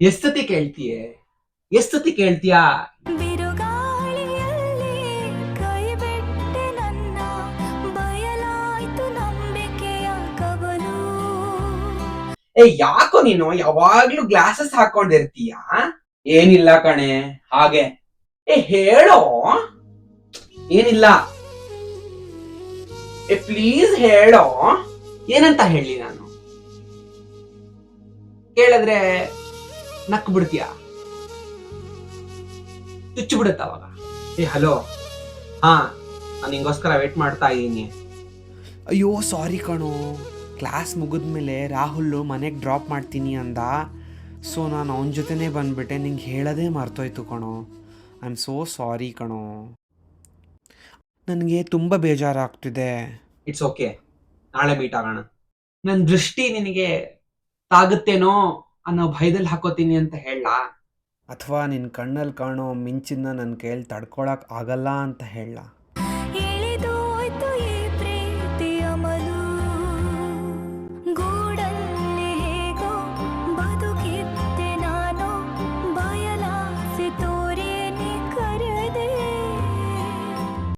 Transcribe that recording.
ಎಷ್ಟತಿ ಕೇಳ್ತೀಯ? ಎಷ್ಟೊತ್ತಿ ಕೇಳ್ತೀಯಾ? ಏ ಯಾಕೋ ನೀನು ಯಾವಾಗ್ಲೂ ಗ್ಲಾಸಸ್ ಹಾಕೊಂಡಿರ್ತೀಯ? ಏನಿಲ್ಲ ಕಣೆ ಹಾಗೆ. ಏ ಹೇಳೋ? ಏನಿಲ್ಲ. ಏ ಪ್ಲೀಸ್ ಹೇಳೋ. ಏನಂತ ಹೇಳಿ ನಾನು? ಕೇಳಿದ್ರೆ ನಕ್ ಬಿಡ್ತೀಯ? ಚುಚ್ಚು ಬಿಡುತ್ತ ಅವಾಗ. ಏ ಹಲೋ. ಹಾ ನಾನು ನಿಂಗೋಸ್ಕರ ವೇಟ್ ಮಾಡ್ತಾ ಇದ್ದೀನಿ. ಅಯ್ಯೋ ಸಾರಿ ಕಣೋ. ಕ್ಲಾಸ್ ಮುಗಿದ್ಮೇಲೆ ರಾಹುಲ್ ಮನೆಗೆ ಡ್ರಾಪ್ ಮಾಡ್ತೀನಿ ಅಂದ. ಸೊ ನಾನು ಅವನ ಜೊತೆನೇ ಬಂದ್ಬಿಟ್ಟೆ. ನಿಂಗೆ ಹೇಳೋದೇ ಮರ್ತೋಯ್ತು ಕಣೋ. ಐ ಆಮ್ ಸೋ ಸಾರಿ ಕಣೋ. ನನಗೆ ತುಂಬ ಬೇಜಾರಾಗ್ತಿದೆ. ಇಟ್ಸ್ ಓಕೆ ನಾಳೆ ಮೀಟ್ ಆಗೋಣ. ನನ್ನ ದೃಷ್ಟಿ ನಿನಗೆ ತಾಗುತ್ತೇನೋ ಅನ್ನೋ ಭಯದಲ್ಲಿ ಹಾಕೋತೀನಿ ಅಂತ ಹೇಳ ಅಥವಾ ನಿನ್ನ ಕಣ್ಣಲ್ಲಿ ಕಾಣೋ ಮಿಂಚಿನ ನನ್ನ ಕೈಯಲ್ಲಿ ತಡ್ಕೊಳಕ್ ಆಗಲ್ಲ ಅಂತ ಹೇಳ